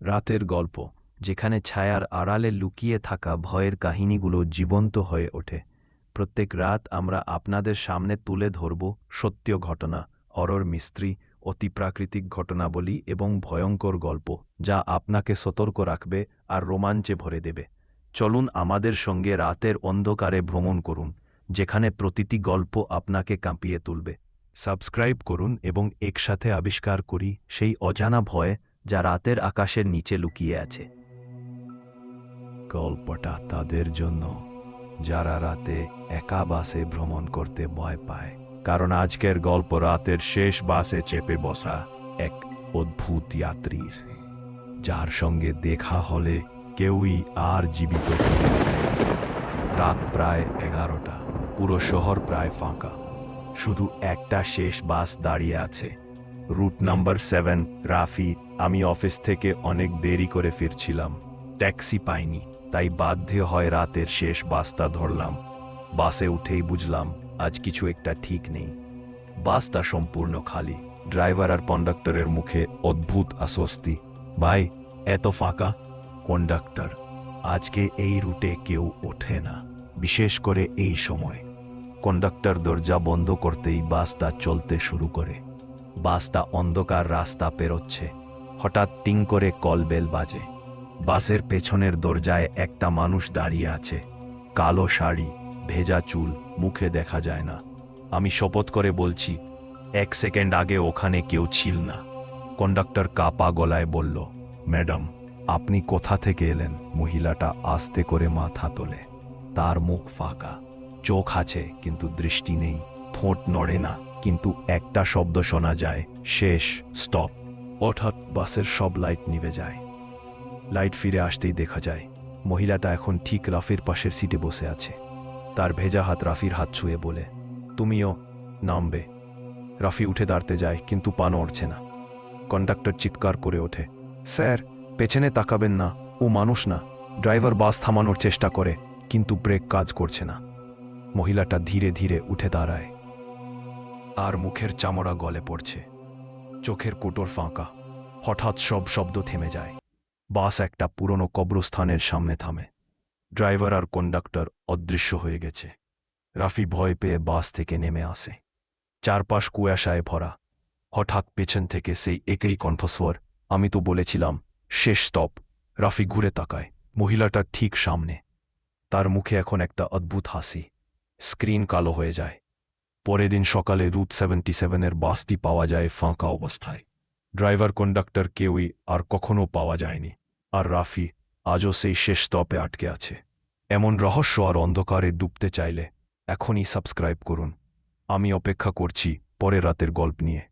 রাতের গল্প, যেখানে ছায়ার আড়ালে লুকিয়ে থাকা ভয়ের কাহিনীগুলো জীবন্ত হয়ে ওঠে। প্রত্যেক রাত আমরা আপনাদের সামনে তুলে ধরব সত্য ঘটনা, অরর মিস্ত্রি অতিপ্রাকৃতিক ঘটনাবলী এবং ভয়ঙ্কর গল্প, যা আপনাকে সতর্ক রাখবে আর রোমাঞ্চে ভরে দেবে। চলুন আমাদের সঙ্গে রাতের অন্ধকারে ভ্রমণ করুন, যেখানে প্রতিটি গল্প আপনাকে কাঁপিয়ে তুলবে। সাবস্ক্রাইব করুন এবং একসাথে আবিষ্কার করি সেই অজানা ভয় যা রাতের আকাশের নিচে লুকিয়ে আছে। গল্পটা তাদের জন্য, যারা রাতে একা বাসে ভ্রমণ করতে ভয় পায়। কারণ আজকের গল্প রাতের শেষ বাসে চেপে বসা এক অদ্ভুত যাত্রীর, যার সঙ্গে দেখা হলে কেউই আর জীবিত ফিরে আসে রাত প্রায় এগারোটা, পুরো শহর প্রায় ফাঁকা। শুধু একটা শেষ বাস দাঁড়িয়ে আছে। রুট নাম্বার সেভেন, রাফি, আমি অফিস থেকে অনেক দেরি করে ফিরছিলাম। ট্যাক্সি পাইনি, তাই বাধ্য হয় রাতের শেষ বাসটা ধরলাম। বাসে উঠেই বুঝলাম, আজ কিছু একটা ঠিক নেই। বাসটা সম্পূর্ণ খালি, ড্রাইভার আর কন্ডাক্টরের মুখে অদ্ভুত আশ্বস্তি। ভাই, এত ফাঁকা? কন্ডাক্টর, আজকে এই রুটে কেউ ওঠে না, বিশেষ করে এই সময়। কন্ডাক্টর দরজা বন্ধ করতেই বাসটা চলতে শুরু করে। বাসটা অন্ধকার রাস্তা পেরোচ্ছে। হঠাৎ টিং করে কলবেল বাজে। বাসের পেছনের দরজায় একটা মানুষ দাঁড়িয়ে আছে। কালো শাড়ি, ভেজা চুল, মুখে দেখা যায় না। আমি শপথ করে বলছি, এক সেকেন্ড আগে ওখানে কেউ ছিল না। কন্ডাক্টর কাপা গলায় বলল, ম্যাডাম, আপনি কোথা থেকে এলেন? মহিলাটা আস্তে করে মাথা তোলে। তার মুখ ফাঁকা। চোখ আছে, কিন্তু দৃষ্টি নেই। ঠোঁট নড়ে না। কিন্তু একটা শব্দ শোনা যায়। শেষ, স্টপ। হঠাৎ বাসের সব লাইট নিভে যায়। লাইট ফিরে আসতেই দেখা যায়, মহিলাটা এখন ঠিক রাফির পাশের সিটে বসে আছে। তার ভেজা হাত রাফির হাত ছুঁয়ে বলে, তুমিও নামবে। রাফি উঠে দাঁড়তে যায়, কিন্তু পা নড়ছে না। কন্ডাক্টর চিৎকার করে ওঠে, স্যার, পেছনে তাকাবেন না, ও মানুষ না। ড্রাইভার বাস থামানোর চেষ্টা করে, কিন্তু ব্রেক কাজ করছে না। মহিলাটা ধীরে ধীরে উঠে দাঁড়ায়। আর মুখের চামড়া গলে পড়ছে। চোখের কোটর ফাঁকা। হঠাৎ সব শব্দ থেমে যায়। বাস একটা পুরনো কবরস্থানের সামনে থামে। ড্রাইভার আর কন্ডাক্টর অদৃশ্য হয়ে গেছে। রাফি ভয় পেয়ে বাস থেকে নেমে আসে। চারপাশ কুয়াশায় ভরা। হঠাৎ পেছন থেকে সেই একই কণ্ঠস্বর, আমি তো বলেছিলাম, শেষ স্টপ রাফি ঘুরে তাকায়। মহিলাটার ঠিক সামনে। তার মুখে এখন একটা অদ্ভুত হাসি। স্ক্রিন কালো হয়ে যায়। পরের দিন সকালে রুট সেভেন্টি সেভেনের বাসটি পাওয়া যায় ফাঁকা অবস্থায়। ড্রাইভার কন্ডাক্টর কেউই আর কখনো পাওয়া যায়নি। আর রাফি আজও সেই শেষ তপে আটকে আছে। এমন রহস্য আর অন্ধকারে ডুবতে চাইলে এখনই সাবস্ক্রাইব করুন। আমি অপেক্ষা করছি পরের রাতের গল্প নিয়ে।